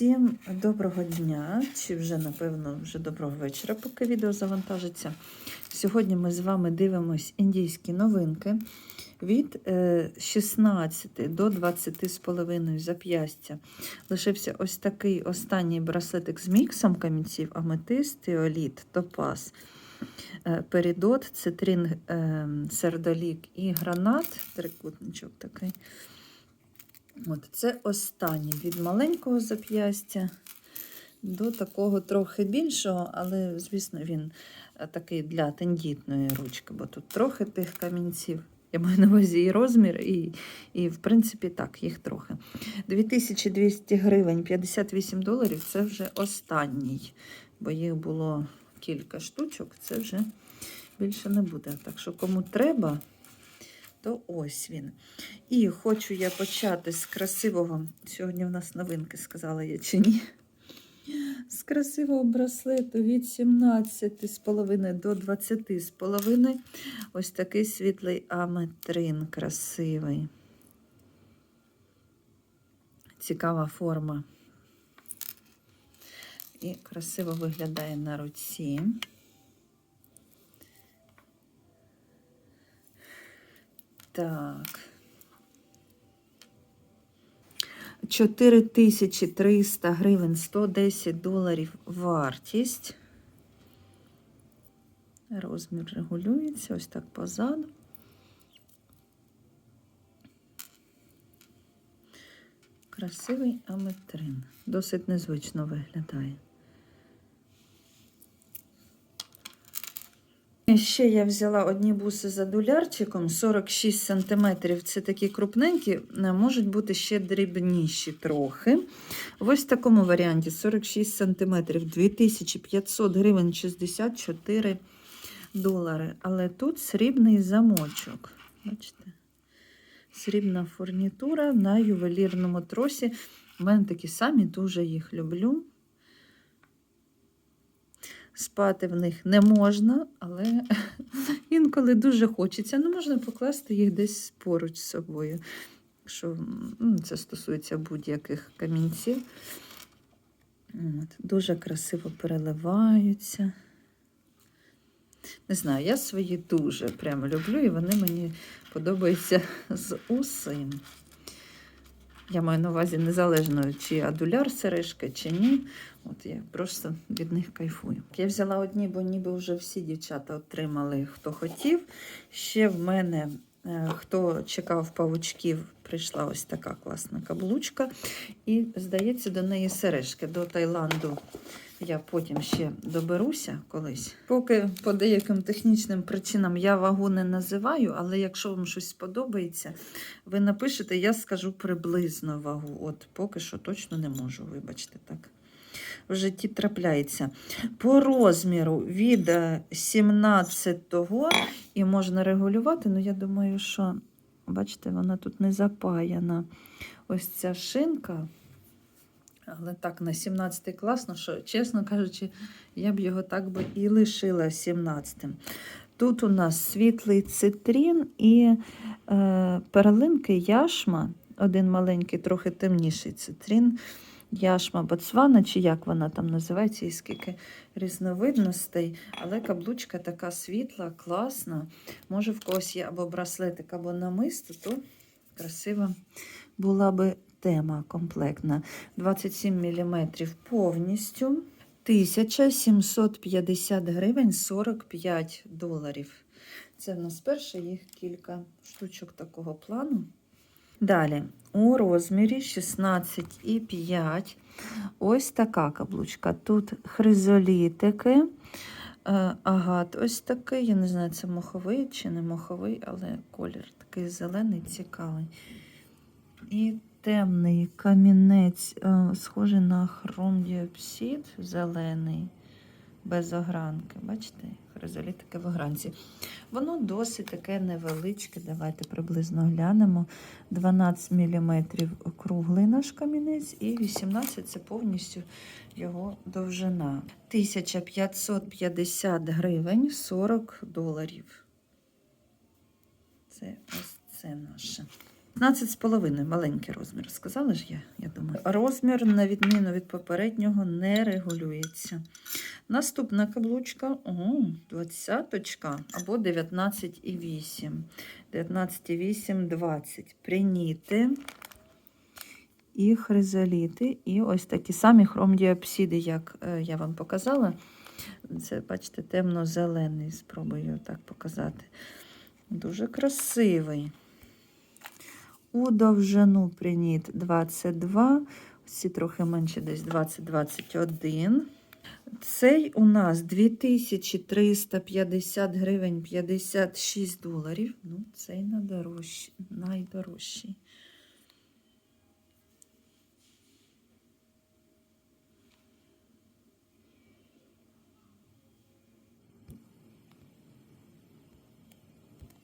Всім доброго дня, чи вже, напевно, вже доброго вечора, поки відео завантажиться. Сьогодні ми з вами дивимось індійські новинки від е, 16 до 20 з половиною зап'ястя. Лишився ось такий останній браслетик з міксом камінців, аметист, теоліт, топаз, е, перідот, цитрин, е, сердолік і гранат, трикутничок такий. От, це останній від маленького зап'ястя до такого трохи більшого, але, звісно, він е, такий для тендітної ручки, бо тут трохи тих камінців. Я маю на увазі і розмір, і, і в принципі, так, їх трохи. 2200 гривень, 58 доларів це вже останній, бо їх було кілька штучок, це вже більше не буде. Так що, кому треба, то ось він. І хочу я почати з красивого. Сьогодні в нас новинки, сказала я чи ні. З красивого браслету від 17,5 до 20,5. Ось такий світлий аметрин красивий. Цікава форма. І красиво виглядає на руці. Так. 4300 гривень, 110 доларів вартість. Розмір регулюється, ось так позаду. Красивий аметрин. Досить незвично виглядає. Ще я взяла одні буси за дулярчиком 46 см. Це такі крупненькі, е, можуть бути ще дрібніші трохи. Ось В такому варіанті 46 см, 2500 гривень 64 долари. Але тут срібний замочок. Бачите? Срібна фурнітура на ювелірному тросі. У мене такі самі, дуже їх люблю. Спати в них не можна, але інколи дуже хочеться. Ну, можна покласти їх десь поруч з собою. Якщо це стосується будь-яких камінців. От, Дуже красиво переливаються. Не знаю, я свої дуже прямо люблю, і вони мені подобаються з усім. Я маю на увазі незалежно, чи адуляр сережка, чи ні. От я просто від них кайфую. Я взяла одні, бо ніби вже всі дівчата отримали, хто хотів. Ще в мене, е, хто чекав павучків, прийшла ось така класна каблучка. І, здається, до неї сережки. До Таїланду я потім ще доберуся колись. Поки по деяким технічним причинам я вагу не називаю, але якщо вам щось сподобається, ви напишете, я скажу приблизно вагу. От поки що точно не можу, вибачте так. В житті трапляється. По розміру від 17-го і можна регулювати, але я думаю, що, бачите, вона тут не запаяна. Ось ця шинка. Але так, на 17 класно, що, чесно кажучи, я б його так би і лишила 17-м. Тут у нас світлий цитрін і е, перлинки яшма, один маленький, трохи темніший цитрін, яшма Боцвана, чи як вона там називається, і скільки різновидностей. Але каблучка така світла, класна. Може, в когось є або браслетик, або намисто, то красива була би тема комплектна. 27 мм повністю. 1750 гривень 45 доларів. Це в нас перше, їх кілька штучок такого плану. Далі, у розмірі 16,5. Ось така каблучка. Тут хризолітики, е, агат ось такий. Я не знаю, це моховий чи не моховий, але колір такий зелений, цікавий. І темний камінець, е, схожий на хромдіопсид, зелений, без огранки. Бачите, хризолітики в огранці. Воно досить таке невеличке. Давайте приблизно глянемо. 12 мм круглий наш камінець, і 18 це повністю його довжина. 1550 гривень 40 доларів. Це ось це наше. 15,5 маленький розмір. Сказала ж я, я думаю. Розмір, на відміну від попереднього, не регулюється. Наступна каблучка о, 20 або 19,8. 19,8, 20. Приніти. І хризаліти, і ось такі самі хромдіапсиди, як е, я вам показала. Це, бачите, темно-зелений, спробую так показати. Дуже красивий. У довжину приніт 22, ці трохи менше, десь 20-21. Цей у нас 2350 гривень 56 доларів. Ну, цей найдорожчий. найдорожчий.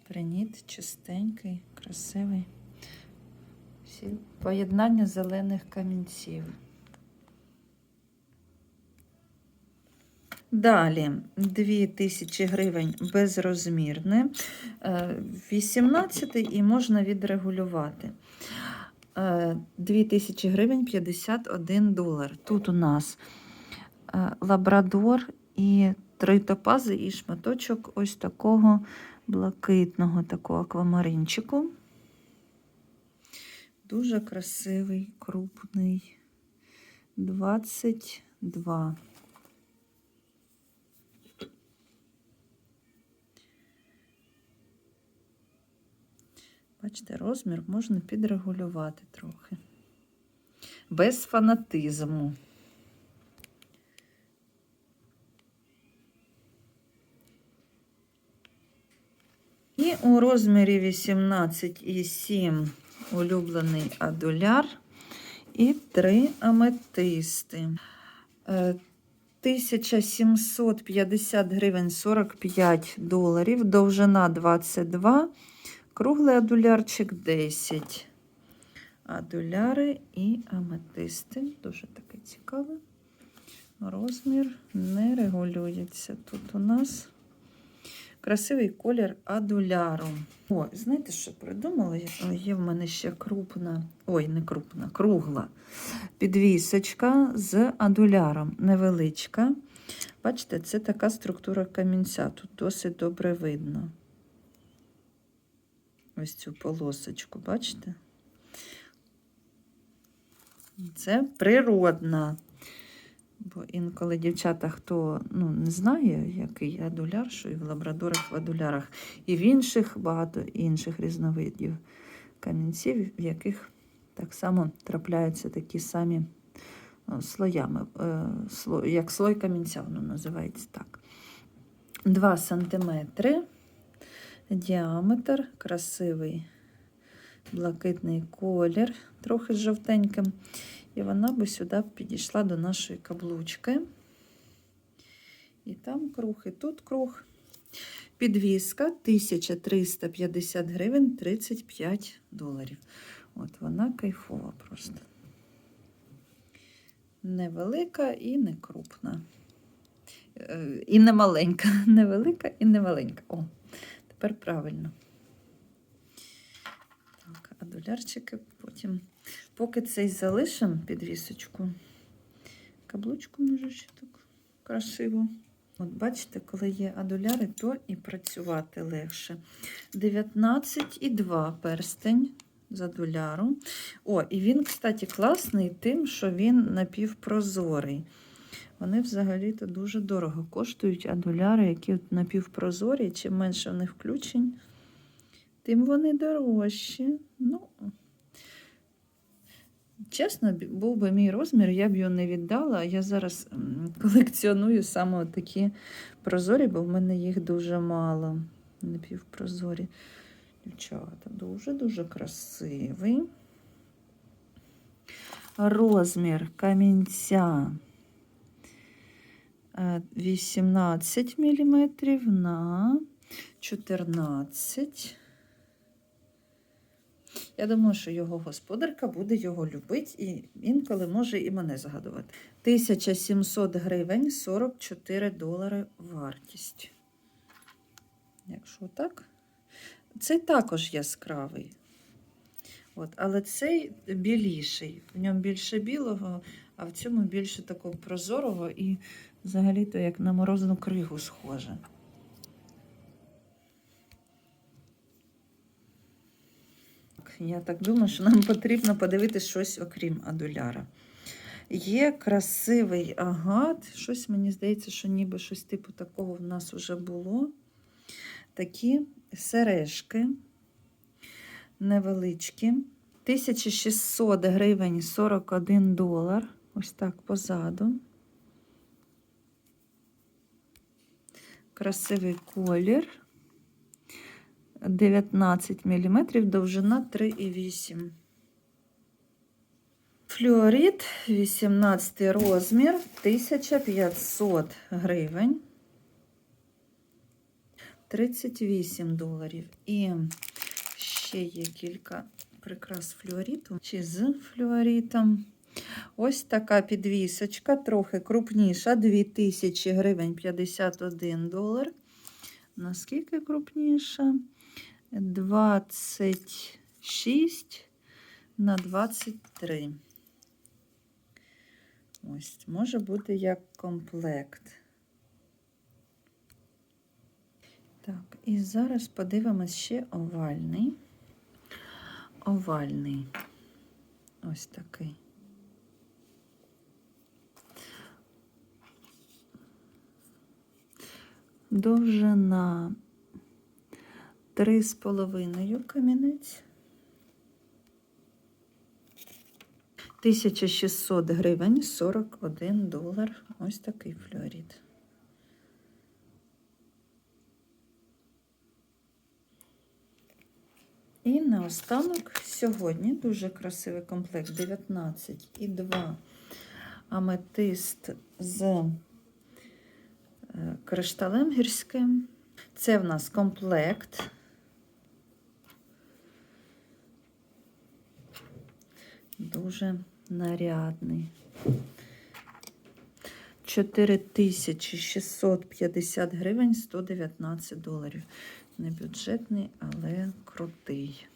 Приніт чистенький, красивий. Всі поєднання зелених камінців. Далі 2000 гривень безрозмірне, е, 18 і можна відрегулювати. Е, 2000 гривень 51 долар. Тут у нас е, лабрадор і три топази, і шматочок ось такого блакитного такого аквамаринчику. Дуже красивий, крупний. 22. Бачите, розмір можна підрегулювати трохи. Без фанатизму. І у розмірі 18,7 улюблений адуляр і три аметисти. Е, 1750 гривень 45 доларів, довжина 22, круглий адулярчик 10. Адуляри і аметисти. Дуже таке цікаве. Розмір не регулюється. Тут у нас красивий колір адуляру. О, знаєте, що придумала? Є в мене ще крупна, ой, не крупна, кругла підвісочка з адуляром. Невеличка. Бачите, це така структура камінця. Тут досить добре видно. Ось цю полосочку, бачите? Це природна. Бо інколи дівчата, хто ну, не знає, який адуляр, що і в лабрадорах, в адулярах, і в інших багато інших різновидів камінців, в яких так само трапляються такі самі ну, слоями, е, як слой камінця, воно називається так. 2 сантиметри діаметр, красивий блакитний колір, трохи жовтеньким. І вона би сюди підійшла до нашої каблучки. І там круг, і тут круг. Підвіска 1350 гривень 35 доларів. От вона кайфова просто. Невелика і не крупна. І не маленька. Невелика і не маленька. О, тепер правильно. Так, а долярчики потім. Поки цей залишимо підвісочку, каблучку може ще так красиво. От бачите, коли є адуляри, то і працювати легше. 19,2 перстень з адуляру. О, і він, кстати, класний тим, що він напівпрозорий. Вони взагалі-то дуже дорого коштують адуляри, які напівпрозорі. Чим менше в них включень, тим вони дорожчі. Ну, Чесно, був би мій розмір, я б його не віддала. Я зараз колекціоную саме такі прозорі, бо в мене їх дуже мало. Напівпрозорі. Дівчата, дуже-дуже красивий. Розмір камінця е, 18 мм на 14 я думаю, що його господарка буде його любити і інколи може і мене згадувати. 1700 гривень 44 долари вартість. Якщо так, це також яскравий. От. Але цей біліший. В ньому більше білого, а в цьому більше такого прозорого і взагалі-то як на морозну кригу схоже. Я так думаю, що нам потрібно подивитися щось окрім адуляра. Є красивий агат. Щось мені здається, що ніби щось типу такого в нас вже було. Такі сережки невеличкі. 1600 гривень 41 долар. Ось так позаду. Красивий колір. 19 мм, довжина 3,8. Флюорит 18 розмір 1500 гривень. 38 доларів. І ще є кілька прикрас флюориту чи з флюоритом. Ось така підвісочка, трохи крупніша, 2000 гривень 51 долар. Наскільки крупніша? 26 на 23. Ось, може бути як комплект. Так, і зараз подивимось ще овальний. Овальний. Ось такий. Довжина 3,5 камінець. 1600 гривень 41 долар. Ось такий флюорит. І наостанок сьогодні дуже красивий комплект 19 і 2 аметист з е, кришталем гірським. Це в нас комплект. Дуже нарядний. 4650 гривень 119 доларів. Не бюджетний, але крутий.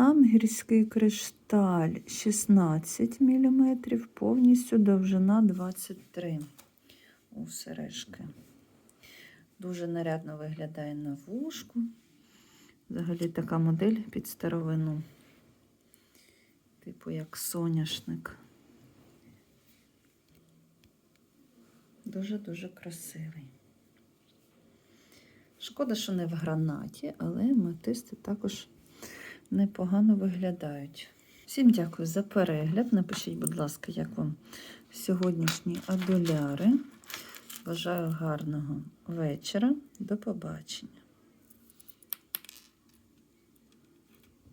Сам гірський кришталь 16 мм, повністю довжина 23 у сережки. Дуже нарядно виглядає на вушку. Взагалі така модель під старовину. Типу як соняшник. Дуже-дуже красивий. Шкода, що не в гранаті, але метисти також непогано виглядають. Всім дякую за перегляд. Напишіть, будь ласка, як вам сьогоднішні адуляри. Бажаю гарного вечора. До побачення.